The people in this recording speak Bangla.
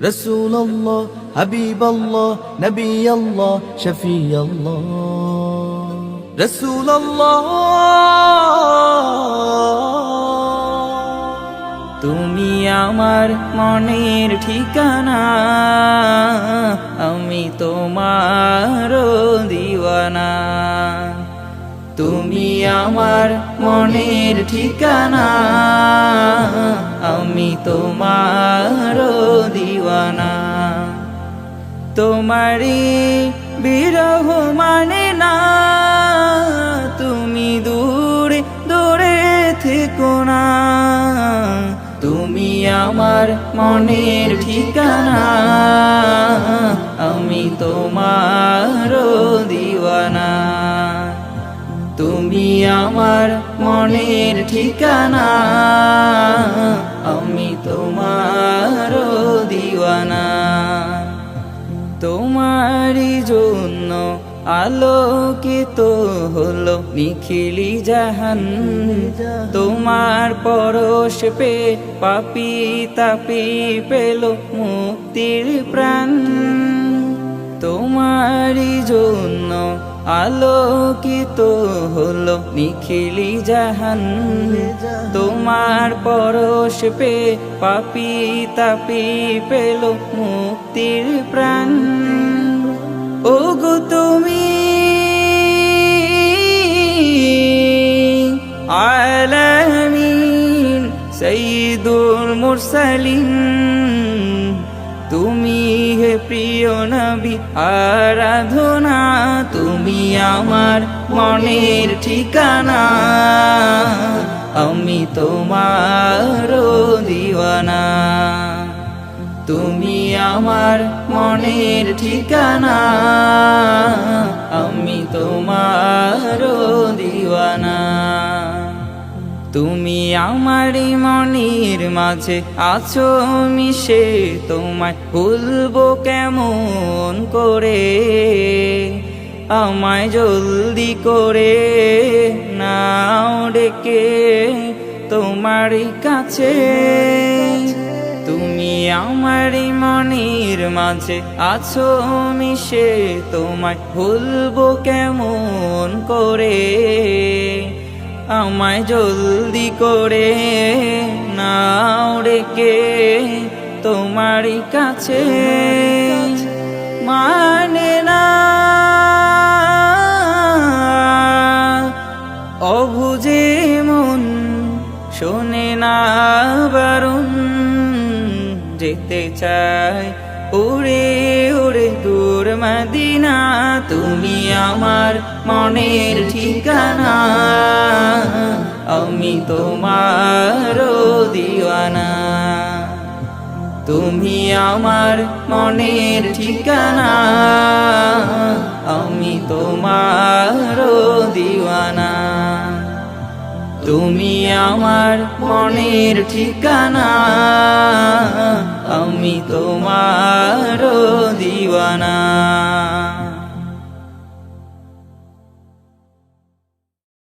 رسول الله حبيب الله نبي الله شفي الله رسول الله তুমি আমার মনের ঠিকানা আমি তোমার দিওয়ানা তুমি আমার মনের ঠিকানা আমি তোমার দিওয়ানা। তোমারি বিরহ মানে না। তুমি দূরে দূরে থেকো না। তুমি আমার মনের ঠিকানা। আমার মনের ঠিকানা, আমি তোমার দিওয়ানা। তোমারই জন্য আলোকিত হলো নিখিলি জাহান। তোমার পরশ পে পাপি তাপি পেল মুক্তির প্রাণ। তোমারই জন্য আলোকিত হলো নিখিলি জাহান। তোমার পরশ পে পাপি তাপি পেল মুক্তির প্রাণ। ও গো তুমি আলামিন সঈদুল মুরসালিন। তুমি হে প্রিয় নবী, আরাধনা, তুমি আমার মনের ঠিকানা। আমি তোমার দিওয়ানা। তুমি আমার মনের ঠিকানা। আমি তোমার দিওয়ানা। তুমি আমারই মনির মাঝে আছো, মিশে তোমায় ভুলবো কেমন করে? আমায় জলদি করে নাও ডেকে তোমারই কাছে। তুমি আমারই মনির মাঝে আছো, মিশে তোমায় ভুলবো কেমন করে? আমায় জলদি করে নাও রেখে তোমারই কাছে। মানে না অভুজে মন, শোনে না, বারণ, যেতে চায় উড়ে উড়ে দূর মদিনা, তুমি আমার মনের ঠিকানা। আমি তোমার দিওয়ানা। তুমি আমার মনের ঠিকানা। আমি তোমার দিওয়ানা। তুমি আমার মনের ঠিকানা আমি তোমার